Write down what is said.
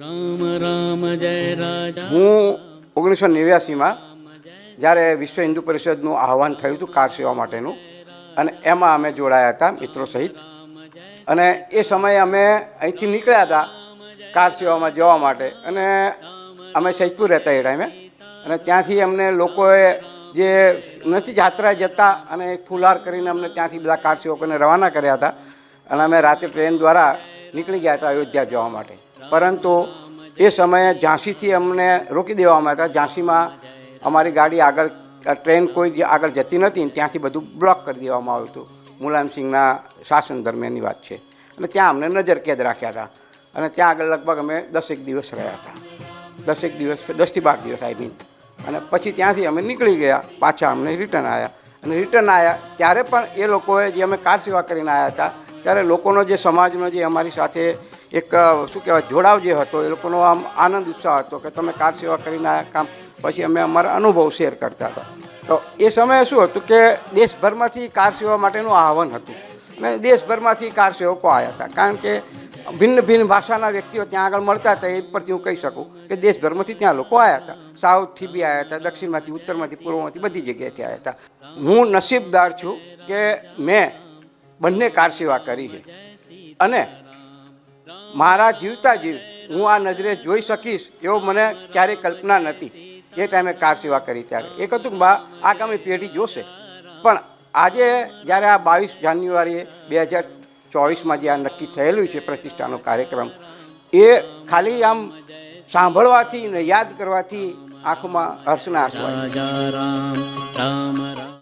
રામ રામ, જય રાજા. હું ઓગણીસો નેવ્યાસીમાં જ્યારે વિશ્વ હિન્દુ પરિષદનું આહવાન થયું હતું કાર સેવા માટેનું, અને એમાં અમે જોડાયા હતા મિત્રો સહિત. અને એ સમયે અમે અહીંથી નીકળ્યા હતા કાર સેવામાં જવા માટે. અને અમે સૈદપુર રહેતા એ ટાઈમે. અને ત્યાંથી અમને લોકોએ જે નથી જાત્રા જતા અને એક ફુલહાર કરીને અમને ત્યાંથી બધા કાર સેવકોને રવાના કર્યા હતા. અને અમે રાતે ટ્રેન દ્વારા નીકળી ગયા હતા અયોધ્યા જવા માટે. પરંતુ એ સમયે ઝાંસીથી અમને રોકી દેવામાં હતા. ઝાંસીમાં અમારી ગાડી આગળ ટ્રેન કોઈ આગળ જતી નથી ત્યાંથી બધું બ્લોક કરી દેવામાં આવ્યું હતું. મુલાયમસિંહના શાસન દરમિયાનની વાત છે. અને ત્યાં અમને નજર કેદ રાખ્યા હતા. અને ત્યાં આગળ લગભગ અમે દસેક દિવસ રહ્યા હતા. દસેક દિવસ, દસથી બાર દિવસ આઈ મીન. અને પછી ત્યાંથી અમે નીકળી ગયા. પાછા અમને રિટર્ન આવ્યા અને રિટર્ન આવ્યા ત્યારે પણ એ લોકોએ જે અમે કાર સેવા કરીને આવ્યા હતા, ત્યારે લોકોનો જે સમાજનો જે અમારી સાથે એક શું કહેવાય, જોડાવ જે હતો, એ લોકોનો આમ આનંદ, ઉત્સાહ હતો કે તમે કાર સેવા કરીને આવ્યા કામ પછી અમે અમારા અનુભવ શેર કરતા હતા. તો એ સમયે શું હતું કે દેશભરમાંથી કાર સેવા માટેનું આહવાન હતું અને દેશભરમાંથી કાર સેવકો આવ્યા હતા. કારણ કે ભિન્ન ભિન્ન ભાષાના વ્યક્તિઓ ત્યાં આગળ મળતા હતા, એ પરથી હું કહી શકું કે દેશભરમાંથી ત્યાં લોકો આવ્યા હતા. સાઉથથી બી આવ્યા હતા, દક્ષિણમાંથી, ઉત્તરમાંથી, પૂર્વમાંથી બધી જગ્યાએથી આવ્યા હતા. હું નસીબદાર છું કે મેં બંને કાર સેવા કરી છે. અને મારા જીવતા જીવ હું આ નજરે જોઈ શકીશ એવો મને ક્યારેય કલ્પના નથી. એ ટાઈમે કાર સેવા કરી ત્યારે. એક હતું બા આગામી પેઢી જોશે. પણ આજે જ્યારે આ બાવીસ જાન્યુઆરીએ બે હજાર ચોવીસમાં જે આ નક્કી થયેલું છે પ્રતિષ્ઠાનો કાર્યક્રમ, એ ખાલી આમ સાંભળવાથી ને યાદ કરવાથી આંખમાં હર્ષના આંસુ